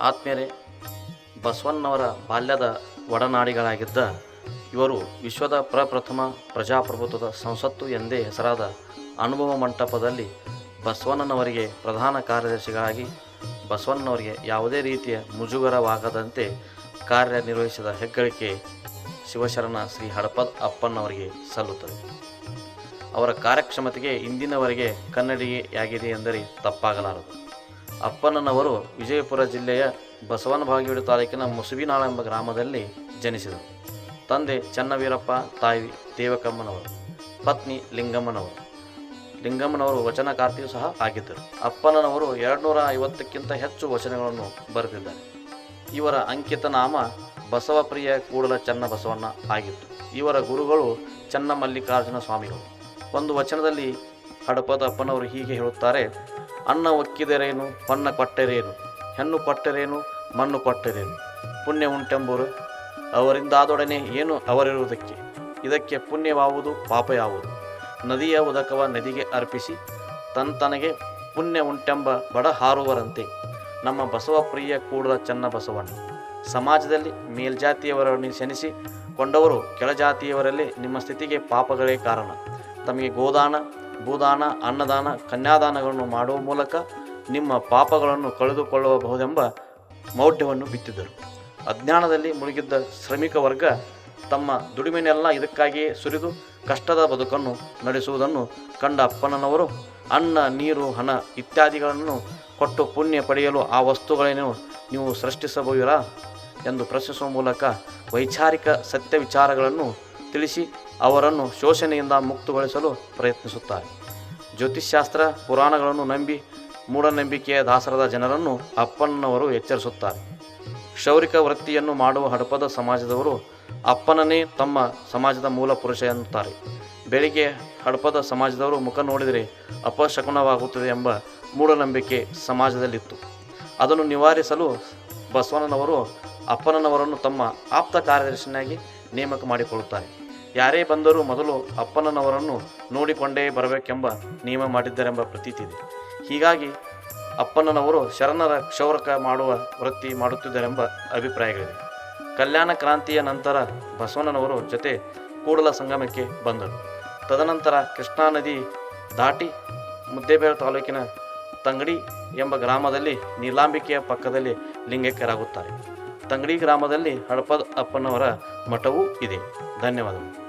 ಆತ್ಮೀಯರೇ ಬಸವಣ್ಣವರ ಬಾಲ್ಯದ ಒಡನಾಡಿಗಳಾಗಿದ್ದ ಇವರು ವಿಶ್ವದ ಪ್ರಪ್ರಥಮ ಪ್ರಜಾಪ್ರಭುತ್ವದ ಸಂಸತ್ತು ಎಂದೇ ಹೆಸರಾದ ಅನುಭವ ಮಂಟಪದಲ್ಲಿ ಬಸವಣ್ಣನವರಿಗೆ ಪ್ರಧಾನ ಕಾರ್ಯದರ್ಶಿಗಳಾಗಿ ಬಸವಣ್ಣನವರಿಗೆ ಯಾವುದೇ ರೀತಿಯ ಮುಜುಗರವಾಗದಂತೆ ಕಾರ್ಯನಿರ್ವಹಿಸಿದ ಹೆಗ್ಗಳಿಕೆ ಶಿವಶರಣ ಶ್ರೀ ಹಡಪದ್ ಅಪ್ಪನವರಿಗೆ ಸಲ್ಲುತ್ತದೆ. ಅವರ ಕಾರ್ಯಕ್ಷಮತೆಗೆ ಇಂದಿನವರೆಗೆ ಕನ್ನಡಿಗೆಯಾಗಿದೆ ಎಂದರೆ ತಪ್ಪಾಗಲಾರದು. ಅಪ್ಪಣ್ಣನವರು ವಿಜಯಪುರ ಜಿಲ್ಲೆಯ ಬಸವನ ಬಾಗೇವಾಡಿ ತಾಲೂಕಿನ ಮುಸುಬಿನಾಳ ಎಂಬ ಗ್ರಾಮದಲ್ಲಿ ಜನಿಸಿದರು. ತಂದೆ ಚನ್ನವೀರಪ್ಪ, ತಾಯಿ ದೇವಕಮ್ಮನವರು, ಪತ್ನಿ ಲಿಂಗಮ್ಮನವರು. ಲಿಂಗಮ್ಮನವರು ವಚನಕಾರ್ತಿಯೂ ಸಹ ಆಗಿದ್ದರು. ಅಪ್ಪನನವರು ಎರಡುನೂರ ಐವತ್ತಕ್ಕಿಂತ ಹೆಚ್ಚು ವಚನಗಳನ್ನು ಬರೆದಿದ್ದಾರೆ. ಇವರ ಅಂಕಿತ ನಾಮ ಬಸವಪ್ರಿಯ ಕೂಡಲ ಚನ್ನ ಬಸವಣ್ಣ ಆಗಿತ್ತು. ಇವರ ಗುರುಗಳು ಚನ್ನ ಮಲ್ಲಿಕಾರ್ಜುನ ಸ್ವಾಮಿಗಳು. ಒಂದು ವಚನದಲ್ಲಿ ಹಡಪದ ಅಪ್ಪನವರು ಹೀಗೆ ಹೇಳುತ್ತಾರೆ ಅನ್ನ ಒಕ್ಕಿದರೇನು, ಪನ್ನ ಕೊಟ್ಟರೇನು, ಹೆಣ್ಣು ಕೊಟ್ಟರೇನು, ಮಣ್ಣು ಕೊಟ್ಟರೇನು? ಪುಣ್ಯ ಉಂಟೆಂಬರು. ಅವರಿಂದಾದೊಡನೆ ಏನು ಅವರಿರುವುದಕ್ಕೆ? ಇದಕ್ಕೆ ಪುಣ್ಯವಾವುದು ಪಾಪ ಯಾವುದು ನದಿಯ ಉದಕವ ನದಿಗೆ ಅರ್ಪಿಸಿ ತನ್ ಪುಣ್ಯ ಉಂಟೆಂಬ ಬಡ ಹಾರುವರಂತೆ. ನಮ್ಮ ಬಸವಪ್ರಿಯ ಕೂಡಲ ಚನ್ನ ಬಸವಣ್ಣ. ಸಮಾಜದಲ್ಲಿ ಮೇಲ್ಜಾತಿಯವರನ್ನು ಶನಿಸಿ ಕೊಂಡವರು ಕೆಳಜಾತಿಯವರಲ್ಲಿ ನಿಮ್ಮ ಸ್ಥಿತಿಗೆ ಪಾಪಗಳೇ ಕಾರಣ. ತಮಗೆ ಗೋದಾನ ಭೂದಾನ ಅನ್ನದಾನ, ಕನ್ಯಾದಾನಗಳನ್ನು ಮಾಡುವ ಮೂಲಕ ನಿಮ್ಮ ಪಾಪಗಳನ್ನು ಕಳೆದುಕೊಳ್ಳಬಹುದೆಂಬ ಮೌಢ್ಯವನ್ನು ಬಿತ್ತಿದ್ದರು ಅಜ್ಞಾನದಲ್ಲಿ ಮುಳುಗಿದ್ದ ಶ್ರಮಿಕ ವರ್ಗ ತಮ್ಮ ದುಡಿಮೆನೆಲ್ಲ ಇದಕ್ಕಾಗಿಯೇ ಸುರಿದು ಕಷ್ಟದ ಬದುಕನ್ನು ನಡೆಸುವುದನ್ನು ಕಂಡ ಅಪ್ಪನವರು ಅನ್ನ, ನೀರು, ಹಣ ಇತ್ಯಾದಿಗಳನ್ನು ಕೊಟ್ಟು ಪುಣ್ಯ ಪಡೆಯಲು ಆ ವಸ್ತುಗಳೇನು ನೀವು ಸೃಷ್ಟಿಸಬಹುದಿರಾ ಎಂದು ಪ್ರಶ್ನಿಸುವ ಮೂಲಕ ವೈಚಾರಿಕ ಸತ್ಯ ವಿಚಾರಗಳನ್ನು ತಿಳಿಸಿ ಅವರನ್ನು ಶೋಷಣೆಯಿಂದ ಮುಕ್ತಗೊಳಿಸಲು ಪ್ರಯತ್ನಿಸುತ್ತಾರೆ. ಜ್ಯೋತಿಷ್ಶಾಸ್ತ್ರ ಪುರಾಣಗಳನ್ನು ನಂಬಿ ಮೂಢನಂಬಿಕೆಯ ದಾಸರದ ಜನರನ್ನು ಅಪ್ಪನವರು ಎಚ್ಚರಿಸುತ್ತಾರೆ. ಕ್ಷೌರಿಕ ವೃತ್ತಿಯನ್ನು ಮಾಡುವ ಹಡಪದ ಸಮಾಜದವರು ಅಪ್ಪನನ್ನೇ ತಮ್ಮ ಸಮಾಜದ ಮೂಲ ಪುರುಷ ಎನ್ನುತ್ತಾರೆ. ಬೆಳಿಗ್ಗೆ ಹಡಪದ ಸಮಾಜದವರು ಮುಖ ನೋಡಿದರೆ ಅಪಶಕುನವಾಗುತ್ತದೆ ಎಂಬ ಮೂಢನಂಬಿಕೆ ಸಮಾಜದಲ್ಲಿತ್ತು. ಅದನ್ನು ನಿವಾರಿಸಲು ಬಸವಣ್ಣನವರು ಅಪ್ಪನವರನ್ನು ತಮ್ಮ ಆಪ್ತ ಕಾರ್ಯದರ್ಶಿಯಾಗಿ ನೇಮಕ ಮಾಡಿಕೊಳ್ಳುತ್ತಾರೆ. ಯಾರೇ ಬಂದರೂ ಮೊದಲು ಅಪ್ಪನವರನ್ನು ನೋಡಿಕೊಂಡೇ ಬರಬೇಕೆಂಬ ನಿಯಮ ಮಾಡಿದ್ದರೆಂಬ ಪ್ರತೀತಿ ಇದೆ. ಹೀಗಾಗಿ ಅಪ್ಪನವರು ಶರಣರ ಕ್ಷೌರಕ ಮಾಡುವ ವೃತ್ತಿ ಮಾಡುತ್ತಿದ್ದರೆಂಬ ಅಭಿಪ್ರಾಯಗಳಿವೆ. ಕಲ್ಯಾಣ ಕ್ರಾಂತಿಯ ನಂತರ ಬಸವಣ್ಣನವರು ಜೊತೆ ಕೂಡಲ ಸಂಗಮಕ್ಕೆ ಬಂದರು. ತದನಂತರ ಕೃಷ್ಣಾ ನದಿ ದಾಟಿ ಮುದ್ದೇಬೇಳ ತಾಲೂಕಿನ ತಂಗಡಿ ಎಂಬ ಗ್ರಾಮದಲ್ಲಿ ನೀಲಾಂಬಿಕೆಯ ಪಕ್ಕದಲ್ಲಿ ಲಿಂಗೈಕ್ಯರಾಗುತ್ತಾರೆ. ತಂಗಡಿ ಗ್ರಾಮದಲ್ಲಿ ಹಡಪದ ಅಪ್ಪನವರ ಮಠವೂ ಇದೆ. ಧನ್ಯವಾದಗಳು.